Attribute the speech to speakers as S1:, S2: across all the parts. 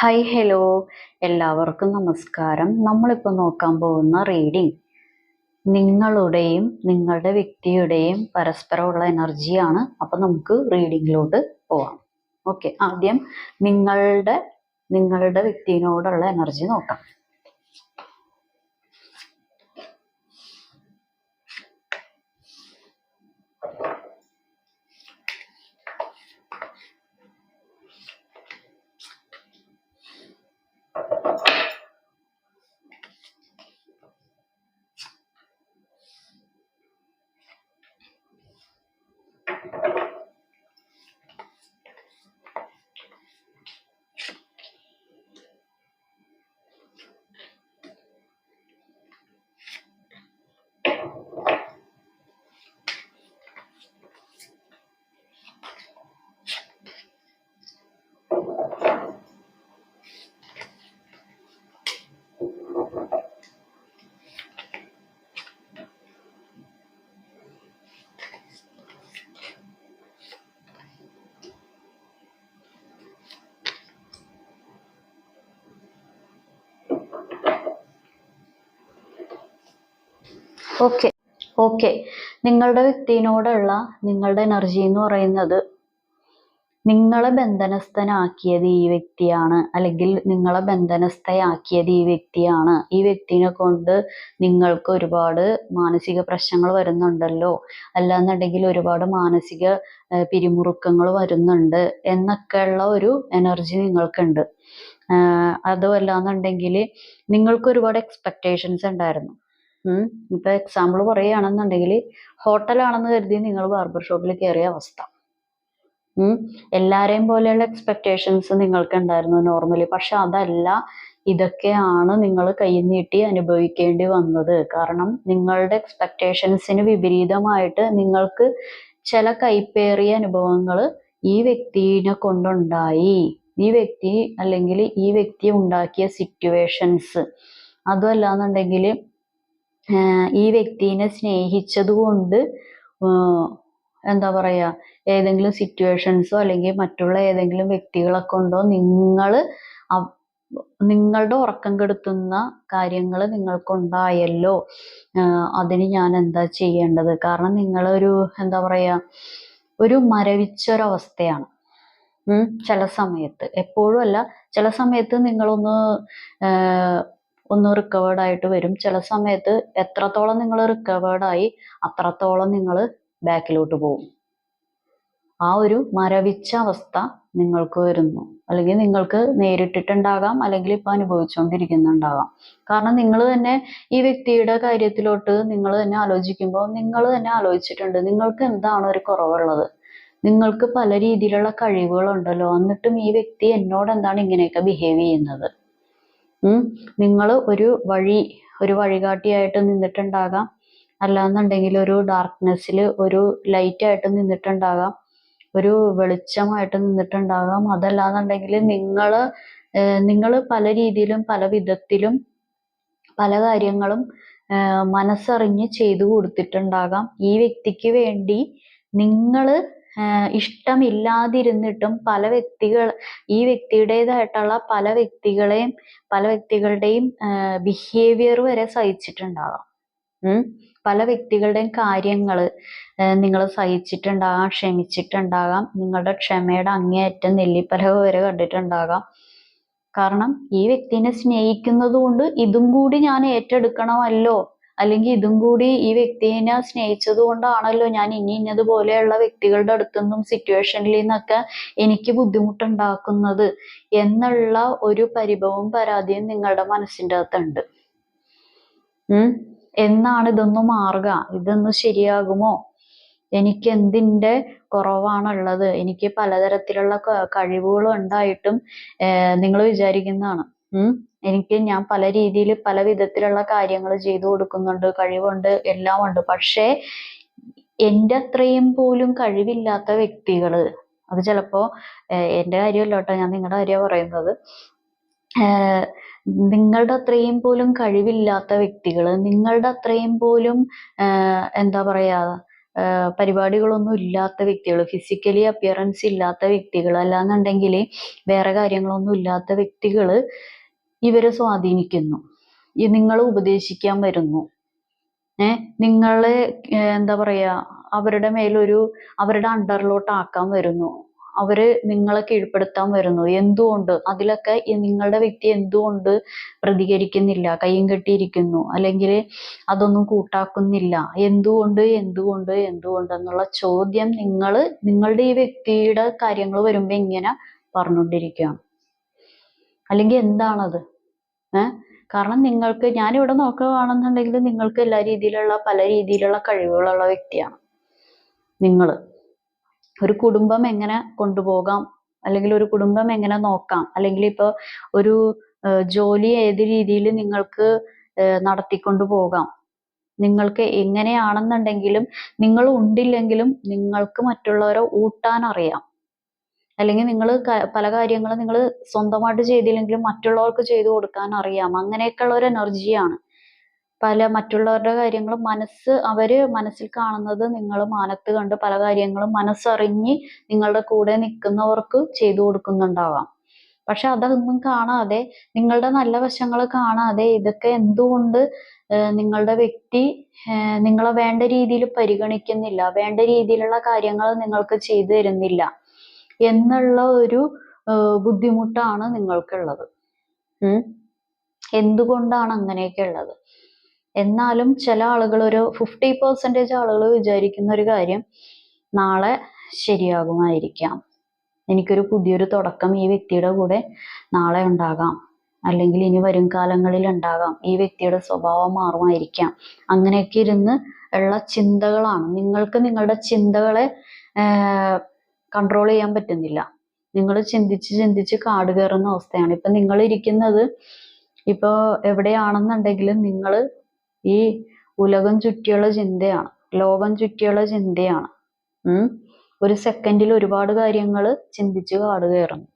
S1: Hi hello എല്ലാവർക്കും നമസ്കാരം. നമ്മളിപ്പോൾ നോക്കാൻ പോകുന്ന റീഡിംഗ് നിങ്ങളുടെയും നിങ്ങളുടെ വ്യക്തിയുടെയും പരസ്പരമുള്ള എനർജിയാണ് അപ്പം നമുക്ക് റീഡിങ്ങിലോട്ട് പോവാം. ഓക്കെ ആദ്യം നിങ്ങളുടെ നിങ്ങളുടെ വ്യക്തിയോടുള്ള എനർജി നോക്കാം. Thank you. ഓക്കെ ഓക്കെ നിങ്ങളുടെ വ്യക്തിനോടുള്ള നിങ്ങളുടെ എനർജി എന്ന് പറയുന്നത് നിങ്ങളെ ബന്ധനസ്ഥനാക്കിയത് ഈ വ്യക്തിയാണ് അല്ലെങ്കിൽ നിങ്ങളെ ബന്ധനസ്ഥയാക്കിയത് ഈ വ്യക്തിയാണ്. ഈ വ്യക്തിനെ കൊണ്ട് നിങ്ങൾക്ക് ഒരുപാട് മാനസിക പ്രശ്നങ്ങൾ വരുന്നുണ്ടല്ലോ. അല്ലാന്നുണ്ടെങ്കിൽ ഒരുപാട് മാനസിക പിരിമുറുക്കങ്ങൾ വരുന്നുണ്ട് എന്നൊക്കെയുള്ള ഒരു എനർജി നിങ്ങൾക്കുണ്ട്. അതുമല്ല എന്നുണ്ടെങ്കിൽ നിങ്ങൾക്ക് ഒരുപാട് എക്സ്പെക്റ്റേഷൻസ് ഉണ്ടായിരുന്നു. ഇപ്പൊ എക്സാമ്പിൾ പറയുകയാണെന്നുണ്ടെങ്കിൽ ഹോട്ടലാണെന്ന് കരുതി നിങ്ങൾ ബാർബർ ഷോപ്പിൽ കയറിയ അവസ്ഥ. എല്ലാരെയും പോലെയുള്ള എക്സ്പെക്ടേഷൻസ് നിങ്ങൾക്ക് ഉണ്ടായിരുന്നു നോർമലി പക്ഷെ അതല്ല ഇതൊക്കെയാണ് നിങ്ങൾ കൈ നീട്ടി അനുഭവിക്കേണ്ടി വന്നത്. കാരണം നിങ്ങളുടെ എക്സ്പെക്ടേഷൻസിന് വിപരീതമായിട്ട് നിങ്ങൾക്ക് ചില കൈപ്പേറിയ അനുഭവങ്ങൾ ഈ വ്യക്തിനെ കൊണ്ടുണ്ടായി. ഈ വ്യക്തി അല്ലെങ്കിൽ ഈ വ്യക്തി ഉണ്ടാക്കിയ സിറ്റുവേഷൻസ് അതുമല്ലാന്നുണ്ടെങ്കിൽ ഈ വ്യക്തിനെ സ്നേഹിച്ചതുകൊണ്ട് എന്താ പറയാ ഏതെങ്കിലും സിറ്റുവേഷൻസോ അല്ലെങ്കിൽ മറ്റുള്ള ഏതെങ്കിലും വ്യക്തികളൊക്കെ ഉണ്ടോ നിങ്ങൾ നിങ്ങളുടെ ഉറക്കം കെടുത്തുന്ന കാര്യങ്ങൾ നിങ്ങൾക്കുണ്ടായല്ലോ. അതിന് ഞാൻ എന്താ ചെയ്യേണ്ടത്? കാരണം നിങ്ങളൊരു എന്താ പറയാ ഒരു മരവിച്ചൊരവസ്ഥയാണ്. ചില സമയത്ത്. എപ്പോഴും അല്ല ചില സമയത്ത് നിങ്ങളൊന്ന് ഒന്ന് റിക്കവേർഡ് ആയിട്ട് വരും. ചില സമയത്ത് എത്രത്തോളം നിങ്ങൾ റിക്കവേർഡ് ആയി അത്രത്തോളം നിങ്ങൾ ബാക്കിലോട്ട് പോകും. ആ ഒരു മരവിച്ച അവസ്ഥ നിങ്ങൾക്ക് വരുന്നു. അല്ലെങ്കിൽ നിങ്ങൾക്ക് നേരിട്ടിട്ടുണ്ടാകാം അല്ലെങ്കിൽ ഇപ്പൊ അനുഭവിച്ചുകൊണ്ടിരിക്കുന്നുണ്ടാകാം കാരണം നിങ്ങൾ തന്നെ ഈ വ്യക്തിയുടെ കാര്യത്തിലോട്ട് നിങ്ങൾ തന്നെ ആലോചിക്കുമ്പോൾ നിങ്ങൾ തന്നെ ആലോചിച്ചിട്ടുണ്ട് നിങ്ങൾക്ക് എന്താണ് ഒരു കുറവുള്ളത്. നിങ്ങൾക്ക് പല രീതിയിലുള്ള കഴിവുകളുണ്ടല്ലോ. എന്നിട്ടും ഈ വ്യക്തി എന്നോട് എന്താണ് ഇങ്ങനെയൊക്കെ ബിഹേവ് ചെയ്യുന്നത്? നിങ്ങൾ ഒരു വഴി ഒരു വഴികാട്ടിയായിട്ട് നിന്നിട്ടുണ്ടാകാം. അല്ലാന്നുണ്ടെങ്കിൽ ഒരു ഡാർക്ക്നെസ്സിൽ ഒരു ലൈറ്റായിട്ട് നിന്നിട്ടുണ്ടാകാം. ഒരു വെളിച്ചമായിട്ട് നിന്നിട്ടുണ്ടാകാം. അതല്ലാന്നുണ്ടെങ്കിൽ നിങ്ങൾ നിങ്ങൾ പല രീതിയിലും പല വിധത്തിലും പല കാര്യങ്ങളും മനസ്സറിഞ്ഞ് ചെയ്തു കൊടുത്തിട്ടുണ്ടാകാം. ഈ വ്യക്തിക്ക് വേണ്ടി നിങ്ങൾ ഇഷ്ടമില്ലാതിരുന്നിട്ടും പല വ്യക്തികൾ ഈ വ്യക്തിയുടേതായിട്ടുള്ള പല വ്യക്തികളെയും പല വ്യക്തികളുടെയും ബിഹേവിയർ വരെ സഹിച്ചിട്ടുണ്ടാകാം പല വ്യക്തികളുടെയും കാര്യങ്ങൾ നിങ്ങൾ സഹിച്ചിട്ടുണ്ടാകാം ക്ഷമിച്ചിട്ടുണ്ടാകാം നിങ്ങളുടെ ക്ഷമയുടെ അങ്ങേയറ്റം നെല്ലിപ്പലക വരെ കണ്ടിട്ടുണ്ടാകാം. കാരണം ഈ വ്യക്തിനെ സ്നേഹിക്കുന്നത് കൊണ്ട് ഇതും കൂടി ഞാൻ ഏറ്റെടുക്കണമല്ലോ. അല്ലെങ്കിൽ ഇതും കൂടി ഈ വ്യക്തിനെ സ്നേഹിച്ചത് കൊണ്ടാണല്ലോ ഞാൻ ഇനി ഇന്നതുപോലെയുള്ള വ്യക്തികളുടെ അടുത്തുനിന്നും സിറ്റുവേഷനിൽ നിന്നൊക്കെ എനിക്ക് ബുദ്ധിമുട്ടുണ്ടാക്കുന്നത് എന്നുള്ള ഒരു പരിഭവവും പരാതിയും നിങ്ങളുടെ മനസ്സിന്റെ അകത്തുണ്ട്. ഉം? എന്നാണ് ഇതൊന്ന് മാറുക. ഇതൊന്ന് ശരിയാകുമോ? എനിക്ക് എന്തിന്റെ കുറവാണുള്ളത്? എനിക്ക് പലതരത്തിലുള്ള കഴിവുകൾ ഉണ്ടായിട്ടും നിങ്ങൾ വിചാരിക്കുന്നതാണ്. എനിക്ക് ഞാൻ പല രീതിയിൽ പല വിധത്തിലുള്ള കാര്യങ്ങൾ ചെയ്തു കൊടുക്കുന്നുണ്ട് കഴിവുണ്ട് എല്ലാം ഉണ്ട്. പക്ഷേ എന്റെ അത്രയും പോലും കഴിവില്ലാത്ത വ്യക്തികൾ അത് ചിലപ്പോ എന്റെ എന്റെ കാര്യമല്ല കേട്ടോ ഞാൻ നിങ്ങളുടെ കാര്യമാണ് പറയുന്നത്. നിങ്ങളുടെ അത്രയും പോലും കഴിവില്ലാത്ത വ്യക്തികൾ നിങ്ങളുടെ അത്രയും പോലും എന്താ പറയാ പരിപാടികളൊന്നും ഇല്ലാത്ത വ്യക്തികൾ ഫിസിക്കലി അപ്പിയറൻസ് ഇല്ലാത്ത വ്യക്തികൾ അല്ലാന്നുണ്ടെങ്കിൽ വേറെ കാര്യങ്ങളൊന്നും ഇല്ലാത്ത വ്യക്തികൾ ഇവരെ സ്വാധീനിക്കുന്നു. നിങ്ങൾ ഉപദേശിക്കാൻ വരുന്നു. ഏ? നിങ്ങളെ എന്താ പറയാ അവരുടെ മേലൊരു അവരുടെ അണ്ടറിലോട്ട് ആക്കാൻ വരുന്നു. അവർ നിങ്ങളെ കീഴ്പ്പെടുത്താൻ വരുന്നു. എന്തുകൊണ്ട്? അതിലൊക്കെ നിങ്ങളുടെ വ്യക്തി എന്തുകൊണ്ട് പ്രതികരിക്കുന്നില്ല? കയ്യും കെട്ടിയിരിക്കുന്നു. അല്ലെങ്കിൽ അതൊന്നും കൂട്ടാക്കുന്നില്ല. എന്തുകൊണ്ട് എന്തുകൊണ്ട് എന്തുകൊണ്ട് എന്നുള്ള ചോദ്യം നിങ്ങൾ നിങ്ങളുടെ ഈ വ്യക്തിയുടെ കാര്യങ്ങൾ വരുമ്പോൾ ഇങ്ങനെ പറഞ്ഞുകൊണ്ടിരിക്കുകയാണ്. അല്ലെങ്കിൽ എന്താണത്? ഏഹ് കാരണം നിങ്ങൾക്ക് ഞാനിവിടെ നോക്കുകയാണെന്നുണ്ടെങ്കിൽ നിങ്ങൾക്ക് എല്ലാ രീതിയിലുള്ള പല രീതിയിലുള്ള കഴിവുകളുള്ള വ്യക്തിയാണ് നിങ്ങൾ ഒരു കുടുംബം എങ്ങനെ കൊണ്ടുപോകാം? അല്ലെങ്കിൽ ഒരു കുടുംബം എങ്ങനെ നോക്കാം? അല്ലെങ്കിൽ ഇപ്പോൾ ഒരു ജോലി ഏത് രീതിയിൽ നിങ്ങൾക്ക് നടത്തിക്കൊണ്ടു പോകാം? നിങ്ങൾക്ക് എങ്ങനെയാണെന്നുണ്ടെങ്കിലും നിങ്ങൾ ഉണ്ടില്ലെങ്കിലും നിങ്ങൾക്ക് മറ്റുള്ളവരെ ഊട്ടാൻ അറിയാം. അല്ലെങ്കിൽ നിങ്ങൾ പല കാര്യങ്ങളും നിങ്ങൾ സ്വന്തമായിട്ട് ചെയ്തില്ലെങ്കിലും മറ്റുള്ളവർക്ക് ചെയ്തു കൊടുക്കാൻ അറിയാം. അങ്ങനെയൊക്കെയുള്ള ഒരു എനർജിയാണ്. പല മറ്റുള്ളവരുടെ കാര്യങ്ങളും മനസ്സ് അവർ മനസ്സിൽ കാണുന്നത് നിങ്ങൾ മാനത്ത് കണ്ട് പല കാര്യങ്ങളും മനസ്സറിഞ്ഞ് നിങ്ങളുടെ കൂടെ നിൽക്കുന്നവർക്ക് ചെയ്തു കൊടുക്കുന്നുണ്ടാവാം. പക്ഷെ അതൊന്നും കാണാതെ നിങ്ങളുടെ നല്ല വശങ്ങൾ കാണാതെ ഇതൊക്കെ എന്തുകൊണ്ട് നിങ്ങളുടെ വ്യക്തി നിങ്ങളെ വേണ്ട രീതിയിൽ പരിഗണിക്കുന്നില്ല. വേണ്ട രീതിയിലുള്ള കാര്യങ്ങൾ നിങ്ങൾക്ക് ചെയ്തു തരുന്നില്ല. എന്നുള്ള ഒരു ബുദ്ധിമുട്ടാണ് നിങ്ങൾക്കുള്ളത്. എന്തുകൊണ്ടാണ് അങ്ങനെയൊക്കെ ഉള്ളത്? എന്നാലും ചില ആളുകൾ ഒരു ഫിഫ്റ്റി പെർസെന്റേജ് ആളുകൾ വിചാരിക്കുന്ന ഒരു കാര്യം നാളെ ശരിയാകുമായിരിക്കാം. എനിക്കൊരു പുതിയൊരു തുടക്കം ഈ വ്യക്തിയുടെ കൂടെ നാളെ ഉണ്ടാകാം. അല്ലെങ്കിൽ ഇനി വരും കാലങ്ങളിൽ ഉണ്ടാകാം. ഈ വ്യക്തിയുടെ സ്വഭാവം മാറുമായിരിക്കാം. അങ്ങനെയൊക്കെ ഇരുന്ന് ഉള്ള ചിന്തകളാണ്. നിങ്ങൾക്ക് നിങ്ങളുടെ ചിന്തകളെ കൺട്രോൾ ചെയ്യാൻ പറ്റുന്നില്ല. നിങ്ങൾ ചിന്തിച്ച് ചിന്തിച്ച് കാട് കയറുന്ന അവസ്ഥയാണ്. ഇപ്പൊ നിങ്ങൾ ഇരിക്കുന്നത് ഇപ്പൊ എവിടെയാണെന്നുണ്ടെങ്കിലും നിങ്ങൾ ഈ ഉലകം ചുറ്റിയുള്ള ചിന്തയാണ്. ലോകം ചുറ്റിയുള്ള ചിന്തയാണ്. ഒരു സെക്കൻഡിൽ ഒരുപാട് കാര്യങ്ങൾ ചിന്തിച്ച് കാട് കയറുന്നു.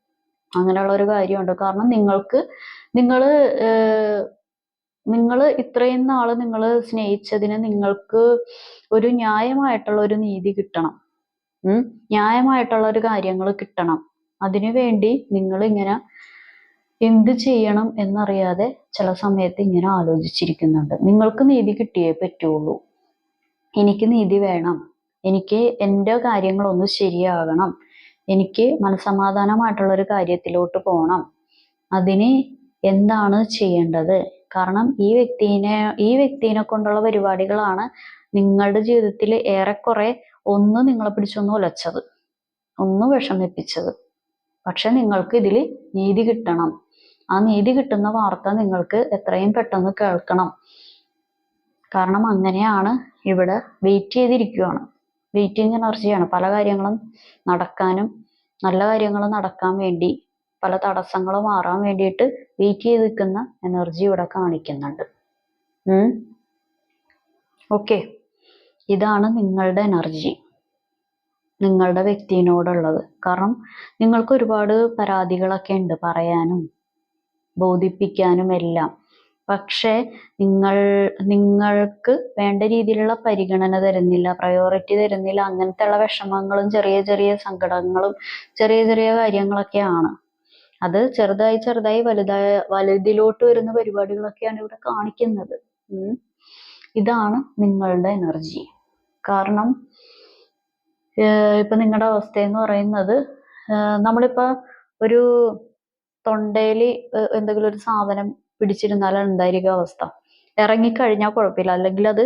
S1: അങ്ങനെയുള്ള ഒരു കാര്യമുണ്ട്. കാരണം നിങ്ങൾക്ക് നിങ്ങൾ നിങ്ങൾ ഇത്രയും നാൾ നിങ്ങൾ സ്നേഹിച്ചതിന് നിങ്ങൾക്ക് ഒരു ന്യായമായിട്ടുള്ള ഒരു നീതി കിട്ടണം. ന്യായമായിട്ടുള്ള ഒരു കാര്യങ്ങൾ കിട്ടണം. അതിനു വേണ്ടി നിങ്ങൾ ഇങ്ങനെ എന്ത് ചെയ്യണം എന്നറിയാതെ ചില സമയത്ത് ഇങ്ങനെ ആലോചിച്ചിരിക്കുന്നുണ്ട്. നിങ്ങൾക്ക് നീതി കിട്ടിയേ പറ്റുള്ളൂ. എനിക്ക് നീതി വേണം. എനിക്ക് എന്റെ കാര്യങ്ങളൊന്ന് ശരിയാകണം. എനിക്ക് മനസമാധാനമായിട്ടുള്ള ഒരു കാര്യത്തിലോട്ട് പോകണം അതിന് എന്താണ് ചെയ്യേണ്ടത്? കാരണം ഈ വ്യക്തിനെ ഈ വ്യക്തിനെ കൊണ്ടുള്ള പരിപാടികളാണ് നിങ്ങളുടെ ജീവിതത്തിൽ ഏറെക്കുറെ ഒന്ന് നിങ്ങളെ പിടിച്ചൊന്ന് ഉലച്ചത് ഒന്ന് വിഷമിപ്പിച്ചത്. പക്ഷെ നിങ്ങൾക്ക് ഇതിൽ നീതി കിട്ടണം. ആ നീതി കിട്ടുന്ന വാർത്ത നിങ്ങൾക്ക് എത്രയും പെട്ടെന്ന് കേൾക്കണം. കാരണം അങ്ങനെയാണ് ഇവിടെ വെയിറ്റ് ചെയ്തിരിക്കുകയാണ് വെയിറ്റിംഗ് എനർജിയാണ്. പല കാര്യങ്ങളും നടക്കാനും നല്ല കാര്യങ്ങൾ നടക്കാൻ വേണ്ടി പല തടസ്സങ്ങൾ മാറാൻ വേണ്ടിയിട്ട് വെയിറ്റ് ചെയ്ത് നിൽക്കുന്ന എനർജി ഇവിടെ കാണിക്കുന്നുണ്ട്. ഓക്കെ ഇതാണ് നിങ്ങളുടെ എനർജി. നിങ്ങളുടെ വ്യക്തിയോടുള്ളത് കാരണം നിങ്ങൾക്ക് ഒരുപാട് പരാതികളൊക്കെ ഉണ്ട് പറയാനും ബോധിപ്പിക്കാനും എല്ലാം. പക്ഷേ നിങ്ങൾ നിങ്ങൾക്ക് വേണ്ട രീതിയിലുള്ള പരിഗണന തരുന്നില്ല പ്രയോറിറ്റി തരുന്നില്ല അങ്ങനത്തെ ഉള്ള വിഷമങ്ങളും ചെറിയ ചെറിയ സങ്കടങ്ങളും ചെറിയ ചെറിയ കാര്യങ്ങളൊക്കെയാണ്. അത് ചെറുതായി ചെറുതായി വലുതായ വലുതിലോട്ട് വരുന്ന പരിപാടികളൊക്കെയാണ് ഇവിടെ കാണിക്കുന്നത്. ഇതാണ് നിങ്ങളുടെ എനർജി. കാരണം ഇപ്പം നിങ്ങളുടെ അവസ്ഥ എന്ന് പറയുന്നത് നമ്മളിപ്പോൾ നമ്മളിപ്പോ ഒരു തൊണ്ടയിൽ എന്തെങ്കിലും ഒരു സാധനം പിടിച്ചിരുന്നാലാണ് എന്തായിരിക്കും അവസ്ഥ. ഇറങ്ങിക്കഴിഞ്ഞാൽ കുഴപ്പമില്ല. അല്ലെങ്കിൽ അത്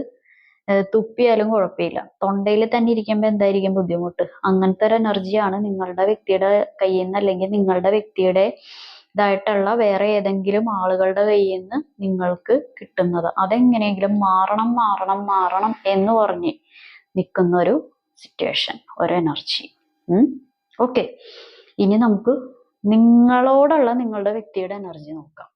S1: തുപ്പിയാലും കുഴപ്പമില്ല. തൊണ്ടയിൽ തന്നെ ഇരിക്കുമ്പോൾ എന്തായിരിക്കും ബുദ്ധിമുട്ട്? അങ്ങനത്തെ ഒരു എനർജിയാണ് നിങ്ങളുടെ വ്യക്തിയുടെ കയ്യിൽ നിന്ന് അല്ലെങ്കിൽ നിങ്ങളുടെ വ്യക്തിയുടെ ഇതായിട്ടുള്ള വേറെ ഏതെങ്കിലും ആളുകളുടെ കയ്യിൽ നിന്ന് നിങ്ങൾക്ക് കിട്ടുന്നത്. അതെങ്ങനെയെങ്കിലും മാറണം മാറണം മാറണം എന്ന് പറഞ്ഞ് നിൽക്കുന്ന ഒരു സിറ്റുവേഷൻ ഒരു എനർജി ഓക്കെ ഇനി നമുക്ക് നിങ്ങളോടുള്ള നിങ്ങളുടെ വ്യക്തിയുടെ എനർജി നോക്കാം.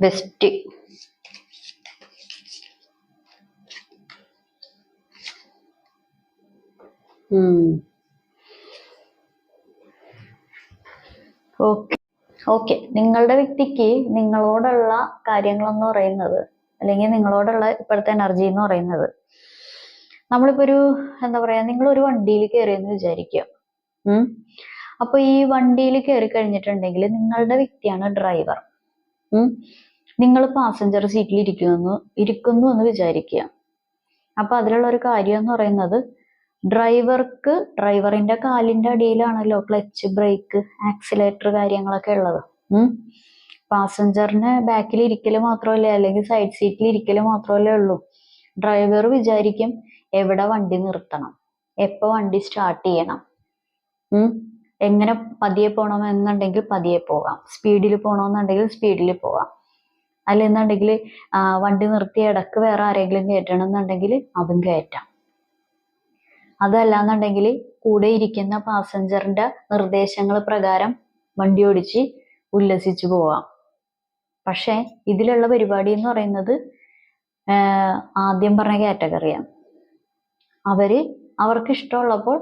S1: ബെസ്റ്റ്. ഓക്കെ. നിങ്ങളുടെ വ്യക്തിക്ക് നിങ്ങളോടുള്ള കാര്യങ്ങളെന്ന് പറയുന്നത് അല്ലെങ്കിൽ നിങ്ങളോടുള്ള ഇപ്പോഴത്തെ എനർജി എന്ന് പറയുന്നത് നമ്മളിപ്പോ ഒരു എന്താ പറയാ നിങ്ങൾ ഒരു വണ്ടിയിൽ കയറിയെന്ന് വിചാരിക്കുക. ഉം. അപ്പൊ ഈ വണ്ടിയിൽ കയറി കഴിഞ്ഞിട്ടുണ്ടെങ്കിൽ നിങ്ങളുടെ വ്യക്തിയാണ് ഡ്രൈവർ നിങ്ങൾ പാസഞ്ചർ സീറ്റിൽ ഇരിക്കുന്നു ഇരിക്കുന്നു എന്ന് വിചാരിക്കുക. അപ്പൊ അതിലുള്ള ഒരു കാര്യം എന്ന് പറയുന്നത് ഡ്രൈവർക്ക് ഡ്രൈവറിന്റെ കാലിന്റെ അടിയിലാണല്ലോ ക്ലച്ച് ബ്രേക്ക് ആക്സിലേറ്റർ കാര്യങ്ങളൊക്കെ ഉള്ളത്. പാസഞ്ചറിന് ബാക്കിൽ ഇരിക്കൽ മാത്രമല്ലേ അല്ലെങ്കിൽ സൈഡ് സീറ്റിൽ ഇരിക്കൽ മാത്രമല്ലേ ഉള്ളൂ. ഡ്രൈവർ വിചാരിക്കും എവിടെ വണ്ടി നിർത്തണം? എപ്പോ വണ്ടി സ്റ്റാർട്ട് ചെയ്യണം? എങ്ങനെ പതിയെ പോകണമെന്നുണ്ടെങ്കിൽ പതിയെ പോകാം. സ്പീഡിൽ പോകണമെന്നുണ്ടെങ്കിൽ സ്പീഡിൽ പോകാം. അല്ലെന്നുണ്ടെങ്കിൽ വണ്ടി നിർത്തി ഇടയ്ക്ക് വേറെ ആരെങ്കിലും കയറ്റണം എന്നുണ്ടെങ്കിൽ അതും കയറ്റാം. അതല്ലാന്നുണ്ടെങ്കിൽ കൂടെ ഇരിക്കുന്ന പാസഞ്ചറിന്റെ നിർദ്ദേശങ്ങൾ പ്രകാരം വണ്ടി ഓടിച്ച് ഉല്ലസിച്ചു പോവാം. പക്ഷെ ഇതിലുള്ള പരിപാടി എന്ന് പറയുന്നത് ആദ്യം പറഞ്ഞ കാറ്റഗറിയാണ്. അവർ അവർക്ക് ഇഷ്ടമുള്ളപ്പോൾ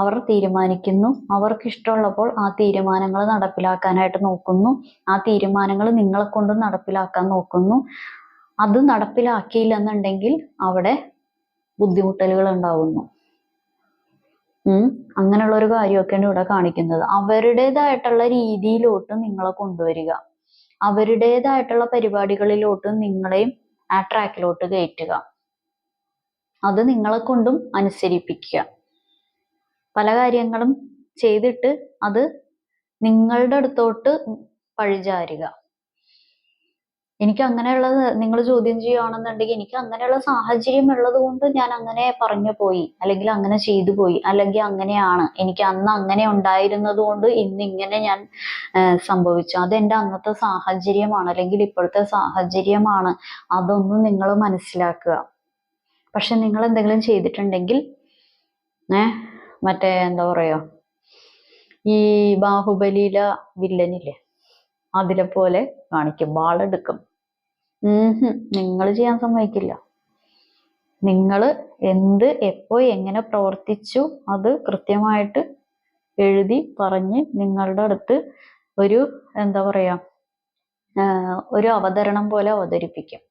S1: അവർ തീരുമാനിക്കുന്നു. അവർക്ക് ഇഷ്ടമുള്ളപ്പോൾ ആ തീരുമാനങ്ങൾ നടപ്പിലാക്കാനായിട്ട് നോക്കുന്നു. ആ തീരുമാനങ്ങൾ നിങ്ങളെ കൊണ്ട് നടപ്പിലാക്കാൻ നോക്കുന്നു. അത് നടപ്പിലാക്കിയില്ല എന്നുണ്ടെങ്കിൽ അവിടെ ബുദ്ധിമുട്ടലുകൾ ഉണ്ടാവുന്നു. അങ്ങനെയുള്ള ഒരു കാര്യമൊക്കെയാണ് ഇവിടെ കാണിക്കുന്നത്. അവരുടേതായിട്ടുള്ള രീതിയിലോട്ട് നിങ്ങളെ കൊണ്ടുവരിക. അവരുടേതായിട്ടുള്ള പരിപാടികളിലോട്ട് നിങ്ങളെയും ആ ട്രാക്കിലോട്ട് കയറ്റുക. അത് നിങ്ങളെ കൊണ്ടും അനുസരിപ്പിക്കുക. പല കാര്യങ്ങളും ചെയ്തിട്ട് അത് നിങ്ങളുടെ അടുത്തോട്ട് പഴിചാരുക. എനിക്ക് അങ്ങനെയുള്ളത് നിങ്ങൾ ചോദ്യം ചെയ്യുകയാണെന്നുണ്ടെങ്കിൽ എനിക്ക് അങ്ങനെയുള്ള സാഹചര്യം ഉള്ളത് കൊണ്ട് ഞാൻ അങ്ങനെ പറഞ്ഞു പോയി അല്ലെങ്കിൽ അങ്ങനെ ചെയ്തു പോയി അല്ലെങ്കിൽ അങ്ങനെയാണ്. എനിക്ക് അന്ന് അങ്ങനെ ഉണ്ടായിരുന്നത് കൊണ്ട് ഇന്ന് ഇങ്ങനെ ഞാൻ സംഭവിച്ചു. അതെന്റെ അന്നത്തെ സാഹചര്യമാണ് അല്ലെങ്കിൽ ഇപ്പോഴത്തെ സാഹചര്യമാണ്. അതൊന്നും നിങ്ങൾ മനസ്സിലാക്കുക. പക്ഷെ നിങ്ങൾ എന്തെങ്കിലും ചെയ്തിട്ടുണ്ടെങ്കിൽ ഏ മറ്റേ എന്താ പറയാ ഈ ബാഹുബലിയിലെ വില്ലനില്ലേ അതിലെ പോലെ കാണിക്കും വാളെടുക്കും. നിങ്ങൾ ചെയ്യാൻ സമ്മതിക്കില്ല. നിങ്ങൾ എന്ത് എപ്പോ എങ്ങനെ പ്രവർത്തിച്ചു അത് കൃത്യമായിട്ട് എഴുതി പറഞ്ഞ് നിങ്ങളുടെ അടുത്ത് ഒരു എന്താ പറയാ ഒരു അവതരണം പോലെ അവതരിപ്പിക്കും.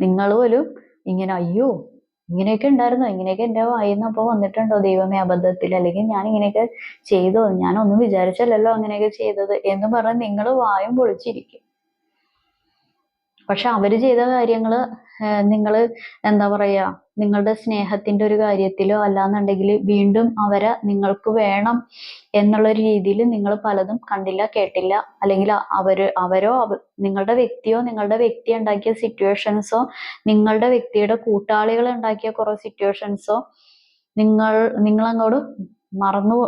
S1: നിങ്ങൾ പോലും ഇങ്ങനെ അയ്യോ ഇങ്ങനെയൊക്കെ ഉണ്ടായിരുന്നു. ഇങ്ങനെയൊക്കെ എന്റെ വായിന്ന് അപ്പൊ വന്നിട്ടുണ്ടോ? ദൈവമേ അബദ്ധത്തിൽ? അല്ലെങ്കിൽ ഞാൻ ഇങ്ങനെയൊക്കെ ചെയ്തോ? ഞാൻ ഒന്നും വിചാരിച്ചല്ലല്ലോ അങ്ങനെയൊക്കെ ചെയ്തത്. എന്ന് പറഞ്ഞ് നിങ്ങൾ വായും പൊളിച്ചിരിക്കും. പക്ഷെ അവർ ചെയ്ത കാര്യങ്ങൾ നിങ്ങൾ എന്താ പറയാ നിങ്ങളുടെ സ്നേഹത്തിന്റെ ഒരു കാര്യത്തിലോ അല്ലാന്നുണ്ടെങ്കിൽ വീണ്ടും അവരെ നിങ്ങൾക്ക് വേണം എന്നുള്ള ഒരു രീതിയിൽ നിങ്ങൾ പലതും കണ്ടില്ല കേട്ടില്ല. അല്ലെങ്കിൽ അവർ അവരോ നിങ്ങളുടെ വ്യക്തിയോ നിങ്ങളുടെ വ്യക്തി ഉണ്ടാക്കിയ സിറ്റുവേഷൻസോ നിങ്ങളുടെ വ്യക്തിയുടെ കൂട്ടാളികൾ ഉണ്ടാക്കിയ കുറെ സിറ്റുവേഷൻസോ നിങ്ങൾ അങ്ങോട്ട് മറന്നു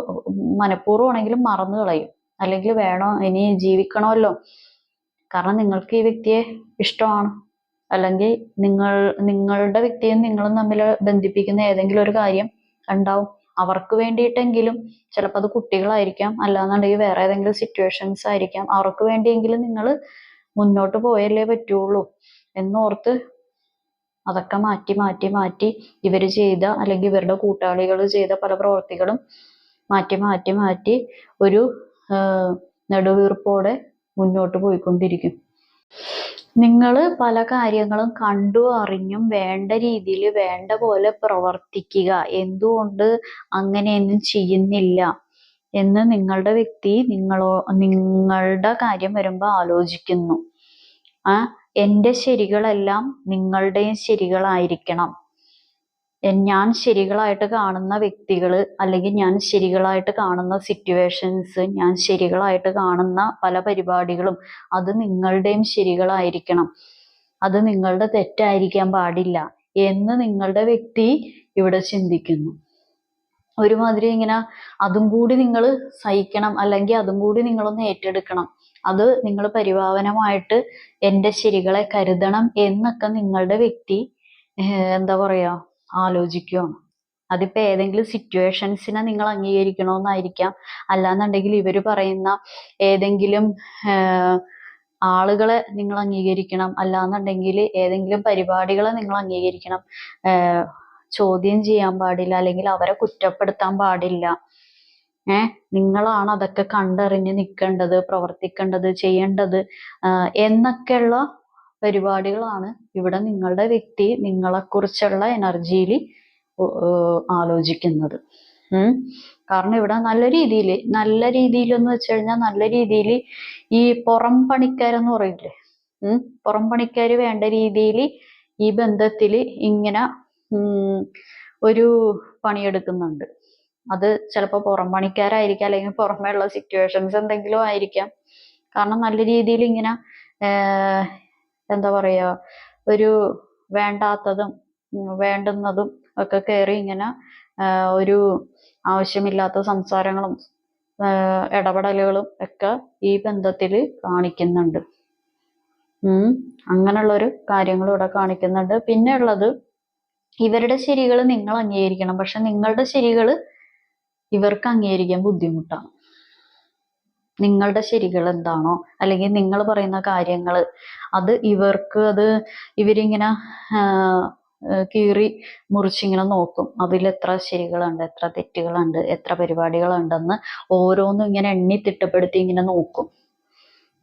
S1: മനഃപൂർവമാണെങ്കിലും മറന്നു കളയും. അല്ലെങ്കിൽ വേണോ ഇനി ജീവിക്കണമല്ലോ. കാരണം നിങ്ങൾക്ക് ഈ വ്യക്തിയെ ഇഷ്ടമാണ്. അല്ലെങ്കിൽ നിങ്ങൾ നിങ്ങളുടെ വ്യക്തിയും നിങ്ങളും തമ്മിൽ ബന്ധിപ്പിക്കുന്ന ഏതെങ്കിലും ഒരു കാര്യം ഉണ്ടാവും. അവർക്ക് വേണ്ടിയിട്ടെങ്കിലും ചിലപ്പോൾ അത് കുട്ടികളായിരിക്കാം. അല്ലാന്നുണ്ടെങ്കിൽ വേറെ ഏതെങ്കിലും സിറ്റുവേഷൻസ് ആയിരിക്കാം. അവർക്ക് വേണ്ടിയെങ്കിലും നിങ്ങൾ മുന്നോട്ട് പോയല്ലേ പറ്റുള്ളൂ. എന്നോർത്ത് അതൊക്കെ മാറ്റി മാറ്റി മാറ്റി ഇവർ ചെയ്ത അല്ലെങ്കിൽ ഇവരുടെ കൂട്ടാളികൾ ചെയ്ത പല പ്രവർത്തികളും മാറ്റി മാറ്റി മാറ്റി ഒരു നെടുവീർപ്പോടെ മുന്നോട്ട് പോയിക്കൊണ്ടിരിക്കും. നിങ്ങൾ പല കാര്യങ്ങളും കണ്ടു അറിഞ്ഞും വേണ്ട രീതിയിൽ വേണ്ട പോലെ പ്രവർത്തിക്കുക. എന്തുകൊണ്ട് അങ്ങനെയൊന്നും ചെയ്യുന്നില്ല എന്ന് നിങ്ങളുടെ വ്യക്തി നിങ്ങളോ നിങ്ങളുടെ കാര്യം വരുമ്പോൾ ആലോചിക്കുന്നു. ആ എന്റെ ശരികളെല്ലാം നിങ്ങളുടെയും ശരികളായിരിക്കണം. ഞാൻ ശരികളായിട്ട് കാണുന്ന വ്യക്തികൾ അല്ലെങ്കിൽ ഞാൻ ശരികളായിട്ട് കാണുന്ന സിറ്റുവേഷൻസ് ഞാൻ ശരികളായിട്ട് കാണുന്ന പല പരിപാടികളും അത് നിങ്ങളുടെയും ശരികളായിരിക്കണം. അത് നിങ്ങളുടെ തെറ്റായിരിക്കാൻ പാടില്ല എന്ന് നിങ്ങളുടെ വ്യക്തി ഇവിടെ ചിന്തിക്കുന്നു. ഒരുമാതിരി ഇങ്ങനെ അതും കൂടി നിങ്ങൾ സഹിക്കണം അല്ലെങ്കിൽ അതും കൂടി നിങ്ങളൊന്ന് ഏറ്റെടുക്കണം. അത് നിങ്ങൾ പരിഭാവനമായിട്ട് എന്റെ ശരികളെ കരുതണം എന്നൊക്കെ നിങ്ങളുടെ വ്യക്തി എന്താ പറയാ ആലോചിക്കുകയാണ് അതിപ്പോ ഏതെങ്കിലും സിറ്റുവേഷൻസിനെ നിങ്ങൾ അംഗീകരിക്കണമെന്നായിരിക്കാം അല്ലാന്നുണ്ടെങ്കിൽ ഇവർ പറയുന്ന ഏതെങ്കിലും ആളുകളെ നിങ്ങൾ അംഗീകരിക്കണം. അല്ലാന്നുണ്ടെങ്കിൽ ഏതെങ്കിലും പരിപാടികളെ നിങ്ങൾ അംഗീകരിക്കണം. ചോദ്യം ചെയ്യാൻ പാടില്ല. അല്ലെങ്കിൽ അവരെ കുറ്റപ്പെടുത്താൻ പാടില്ല. ഏ നിങ്ങളാണ് അതൊക്കെ കണ്ടറിഞ്ഞ് നിൽക്കേണ്ടത് പ്രവർത്തിക്കേണ്ടത് ചെയ്യേണ്ടത് എന്നൊക്കെയുള്ള പരിപാടികളാണ്. ഇവിടെ നിങ്ങളുടെ വ്യക്തി നിങ്ങളെക്കുറിച്ചുള്ള എനർജിയിൽ ആലോചിക്കുന്നത്. കാരണം ഇവിടെ നല്ല രീതിയിൽ നല്ല രീതിയിൽ എന്ന് വെച്ച് കഴിഞ്ഞാൽ നല്ല രീതിയിൽ ഈ പുറം പണിക്കാരെന്ന് പറയില്ലേ? പുറം പണിക്കാര് വേണ്ട രീതിയിൽ ഈ ബന്ധത്തിൽ ഇങ്ങനെ ഒരു പണിയെടുക്കുന്നുണ്ട്. അത് ചിലപ്പോൾ പുറം പണിക്കാരായിരിക്കാം അല്ലെങ്കിൽ പുറമേ ഉള്ള സിറ്റുവേഷൻസ് എന്തെങ്കിലും ആയിരിക്കാം. കാരണം നല്ല രീതിയിൽ ഇങ്ങനെ എന്താ പറയാ ഒരു വേണ്ടാത്തതും വേണ്ടുന്നതും ഒക്കെ കയറി ഇങ്ങനെ ഒരു ആവശ്യമില്ലാത്ത സംസാരങ്ങളും ഇടപെടലുകളും ഒക്കെ ഈ ബന്ധത്തിൽ കാണിക്കുന്നുണ്ട്. അങ്ങനെയുള്ളൊരു കാര്യങ്ങൾ ഇവിടെ കാണിക്കുന്നുണ്ട്. പിന്നെ ഉള്ളത് ഇവരുടെ ശരികൾ നിങ്ങൾ അംഗീകരിക്കണം. പക്ഷെ നിങ്ങളുടെ ശരികൾ ഇവർക്ക് അംഗീകരിക്കാൻ ബുദ്ധിമുട്ടാണ്. നിങ്ങളുടെ ശരികൾ എന്താണോ അല്ലെങ്കിൽ നിങ്ങൾ പറയുന്ന കാര്യങ്ങൾ അത് ഇവർക്ക് അത് ഇവരിങ്ങനെ കീറി മുറിച്ചിങ്ങനെ നോക്കും. അതിൽ എത്ര ശരികളുണ്ട് എത്ര തെറ്റുകളുണ്ട് എത്ര പരിപാടികളുണ്ടെന്ന് ഓരോന്നും ഇങ്ങനെ എണ്ണി തിട്ടപ്പെടുത്തി ഇങ്ങനെ നോക്കും.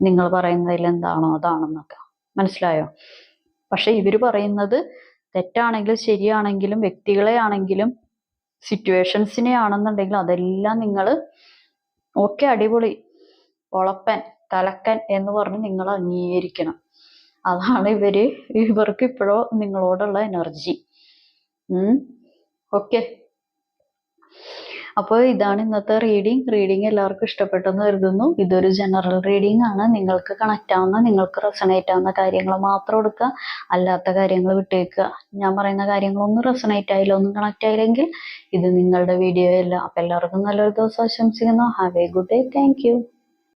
S1: നിങ്ങൾ പറയുന്നതിൽ എന്താണോ അതാണെന്നൊക്കെ. മനസ്സിലായോ? പക്ഷെ ഇവർ പറയുന്നത് തെറ്റാണെങ്കിലും ശരിയാണെങ്കിലും വ്യക്തികളെ ആണെങ്കിലും സിറ്റുവേഷൻസിനെ ആണെന്നുണ്ടെങ്കിൽ അതെല്ലാം നിങ്ങൾ ഓക്കെ അടിപൊളി ഒളപ്പൻ തലക്കൻ എന്ന് പറഞ്ഞ് നിങ്ങൾ അംഗീകരിക്കണം. അതാണ് ഇവർ ഇവർക്ക് ഇപ്പോഴോ നിങ്ങളോടുള്ള എനർജി. ഉം. ഓക്കെ. അപ്പോൾ ഇതാണ് ഇന്നത്തെ റീഡിംഗ് റീഡിംഗ് എല്ലാവർക്കും ഇഷ്ടപ്പെട്ടെന്ന് കരുതുന്നു. ഇതൊരു ജനറൽ റീഡിംഗ് ആണ്. നിങ്ങൾക്ക് കണക്റ്റ് ആവുന്ന നിങ്ങൾക്ക് റെസണേറ്റ് ആവുന്ന കാര്യങ്ങൾ മാത്രം എടുക്കുക. അല്ലാത്ത കാര്യങ്ങൾ വിട്ടേക്കുക. ഞാൻ പറയുന്ന കാര്യങ്ങളൊന്നും റെസണേറ്റ് ആയില്ല. ഒന്നും കണക്റ്റ് ആയില്ലെങ്കിൽ ഇത് നിങ്ങളുടെ വീഡിയോ അല്ല. അപ്പം എല്ലാവർക്കും നല്ലൊരു ദിവസം ആശംസിക്കുന്നു. Have a good day thank